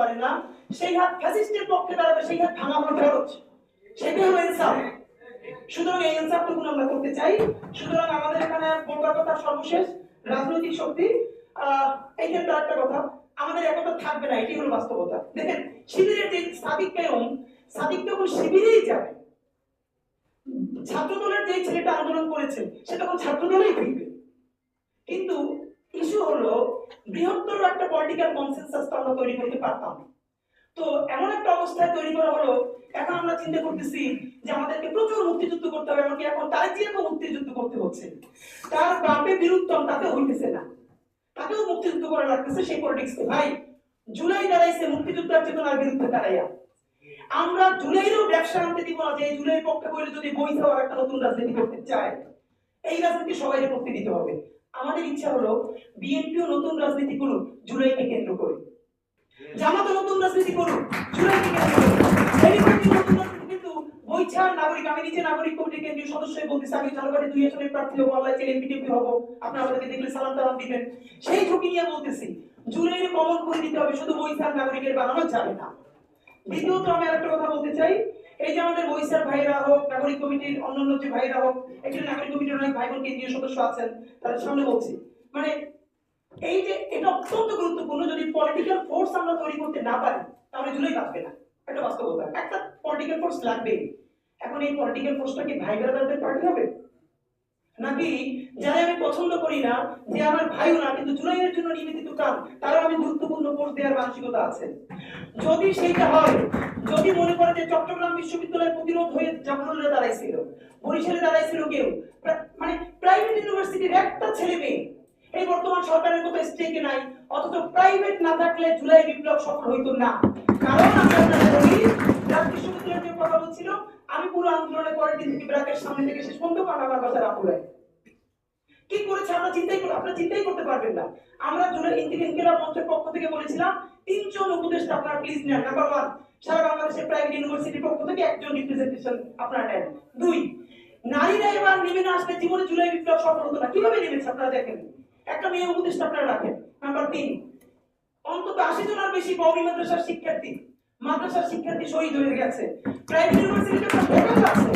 পারে না, সেই হাত ফ্যাসিস্টের পক্ষে দাঁড়াবে, সেই হাত ভাঙা হলো ফেরত সেটাই হলো ইনসাফ। সুতরাং এই ইনসাফটুকু আমরা করতে চাই। সুতরাং আমাদের এখানে বলার কথা সর্বশেষ রাজনৈতিক শক্তি এই ক্ষেত্রে একটা কথা, আমাদের একতা থাকবে না এটি হলো বাস্তবতা। দেখেন, শিবিরের যে সাদিক পেয়ন সাদিক তখন শিবিরেই যাবে। ছাত্র দলের যে ছেলেটা আন্দোলন করেছে, সে তখন ছাত্র ফিরবে। কিন্তু ইস্যু হলো, বৃহত্তর একটা পলিটিক্যাল কনসেনসাস তো আমরা তৈরি করতে পারতাম তো এমন একটা অবস্থায় তৈরি করা হলো, এখন আমরা চিন্তা করতেছি যে আমাদেরকে প্রচুর মুক্তিযুদ্ধ করতে হবে, এমনকি এখন তার জিয়াকে মুক্তিযুদ্ধ করতে হচ্ছে। তার বাপে বিরুদ্ধম তাতে হইতেছে না। তাকেও মুক্তিযুদ্ধ করা লাগতেছে সেই পলিটিক্সকে ভাই, জুলাই দাঁড়াইছে, মুক্তিযুদ্ধের চেতনার বিরুদ্ধে দাঁড়াইয়া। আমরা জুলাইয়েরও ব্যবসা আনতে দিব না যে এই জুলাই পক্ষে বলে যদি বই দেওয়ার একটা নতুন রাজনীতি করতে চায়। এই রাজনীতি সবাই করতে দিতে হবে। আমাদের ইচ্ছা হলো বিএনপিও নতুন রাজনীতি করুক জুলাইকে কেন্দ্র করে। জামাতও নতুন রাজনীতি করুক জুলাইকে কেন্দ্র করে। নাগরিক, আমি নিজে নাগরিক কেন্দ্রীয় সদস্যই বলতেছি, আমি দুই প্রার্থী আমাদেরকে দেখলে দিবেন। সেই বলতেছি করে হবে, শুধু নাগরিকের বানানো যাবে না। দ্বিতীয়ত আমি আরেকটা কথা বলতে চাই এই যে আমাদের বৈশাখ ভাইরা হোক, নাগরিক কমিটির অন্যান্য যে ভাইরা হোক এখানে নাগরিক কমিটির অনেক ভাই বোন কেন্দ্রীয় সদস্য আছেন, তাদের সামনে বলছি। মানে এই যে এটা অত্যন্ত গুরুত্বপূর্ণ, যদি পলিটিক্যাল ফোর্স আমরা তৈরি করতে না পারি, তাহলে জুলাই বাঁচবে না। একটা বাস্তবতা। একটা পলিটিক্যাল ফোর্স লাগবে এখন এই পলিটিক্যাল ফোর্সটা কি ভাই ব্রাদারদের পার্টি হবে? নাকি যারা আমি পছন্দ করি না, যে আমার ভাইও না, কিন্তু জুলাইয়ের জন্য নিবেদিত কাম তারা আমি গুরুত্বপূর্ণ পোস্ট দেওয়ার মানসিকতা আছে। যদি সেইটা হয়, যদি মনে করে যে চট্টগ্রাম বিশ্ববিদ্যালয় প্রতিরোধ হয়ে জাফরুল্লাহ দাঁড়াইছিল, বরিশালে দাঁড়াইছিল কেউ মানে প্রাইভেট ইউনিভার্সিটির একটা ছেলে মেয়ে, এই বর্তমান সরকারের মতো স্টেকে নাই, অথচ প্রাইভেট না থাকলে জুলাই বিপ্লব সফল হইতো না। কারণ আমি বলি বিশ্ববিদ্যালয়ের কথা বলছিল আমি পুরো আন্দোলনের পরের দিন থেকে ব্র্যাকের সামনে থেকে শেষ পর্যন্ত আমার কথা রাখুলাই কি করেছে আমরা চিন্তাই করে আপনারা চিন্তাই করতে পারবেন না। আমরা জুলাই ইন্দিরা মঞ্চের পক্ষ থেকে বলেছিলাম, তিনজন উপদেষ্টা আপনারা প্লিজ নেন। নাম্বার ওয়ান সারা বাংলাদেশের প্রাইভেট ইউনিভার্সিটির পক্ষ থেকে একজন রিপ্রেজেন্টেশন আপনারা নেন। দুই, নারীরা এবার নেমে না আসলে জীবনে জুলাই বিপ্লব সফল হতো না। কীভাবে নেমেছে আপনারা দেখেন? একটা মেয়ে উপদেষ্টা আপনারা রাখেন। নাম্বার তিন, অন্তত আশি জনের বেশি কওমি মাদ্রাসার শিক্ষার্থী মাদ্রাসার শিক্ষার্থী শহীদ হয়ে গেছে। প্রাইভেট ইউনিভার্সিটিতে একটা ভোকাল আছে।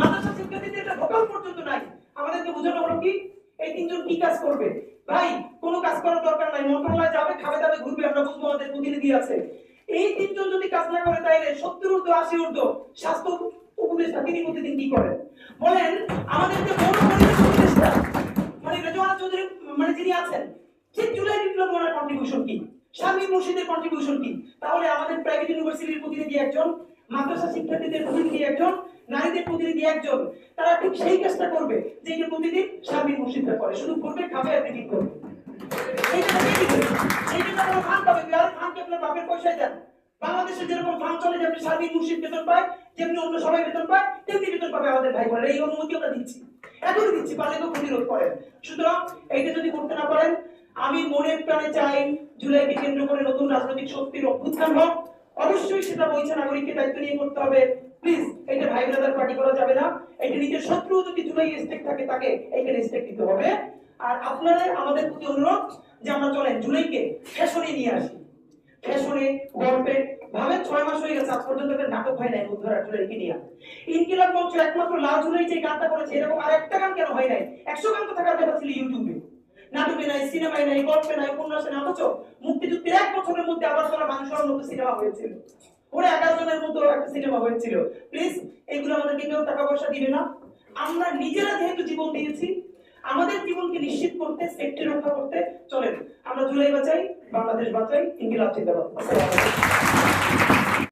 মাদ্রাসার শিক্ষার্থীদের একটা ভোকাল পর্যন্ত নাই। আমাদেরকে বোঝানো হলো কি? এই তিনজন কি কাজ করবে? ভাই, কোনো কাজ করার দরকার নাই। মন্ত্রণালয় যাবে, খাবে দাবে ঘুরবে। আমরা বুঝব আমাদের প্রতিনিধি আছে। এই তিনজন যদি কাজ না করে তাইলে সত্তর ঊর্ধ্ব, আশি ঊর্ধ্ব স্বাস্থ্য উপদেষ্টা তিনি প্রতিদিন কি করেন? বলেন আমাদের যে উপদেষ্টা মানে রেজওয়ানা চৌধুরী মানে যিনি আছেন, ঠিক জুলাই বিপ্লব ওনার কন্ট্রিবিউশন কি? শামীম মুর্শিদের কন্ট্রিবিউশন কি? তাহলে আমাদের প্রাইভেট ইউনিভার্সিটির প্রতিনিধি একজন, মাদ্রাসা শিক্ষার্থীদের প্রতিনিধি একজন নারীদের প্রতিনিধি একজন, তারা ঠিক সেই কাজটা করবে যে প্রতিদিন শামীম মুর্শিদরা করে। শুধু করবে খাবে আর টিকিট করবে। আমি মনে প্রাণে চাই জুলাইকে কেন্দ্র করে নতুন রাজনৈতিক শক্তির অভ্যুত্থান হোক। অবশ্যই সেটা বইছে নাগরিককে দায়িত্ব নিয়ে করতে হবে। এটা ভাই ব্রাদার পার্টি করা যাবে না। এটা নিজের শত্রু যদি জুলাই স্টেক থাকে, তাকে এইখানে স্টেক দিতে হবে। আর আপনাদের আমাদের প্রতি অনুরোধ যে আমরা চলেন জুলাইকে ফ্যাশনে নিয়ে আসি। ফ্যাশনে, গল্পে ভাবেন ছয় মাস হয়ে গেছে, আজ পর্যন্ত একটা নাটক হয় নাই জুলাইকে নিয়ে। ইনকিলাব মঞ্চ একমাত্র লাল জুলাই যে গানটা করেছে, এরকম আর একটা গান কেন হয় নাই? একশো গান তো থাকার কথা ইউটিউবে নাটকে নাই, সিনেমায় নাই, গল্পে নাই, উপন্যাসে নাই, অথচ মুক্তিযুদ্ধের এক বছরের মধ্যে আবার তোরা মানুষের মতো সিনেমা হয়েছিল। ওরা এগারো জনের মতো একটা সিনেমা হয়েছিল। প্লিজ এগুলো আমাদেরকে কেউ টাকা পয়সা দিবে না। আমরা নিজেরা যেহেতু জীবন দিয়েছি, আমাদের জীবনকে নিশ্চিত করতে সেফটি রক্ষা করতে চলেন। আমরা জুলাই বাঁচাই, বাংলাদেশ বাঁচাই, ইনকিলাব জিন্দাবাদ।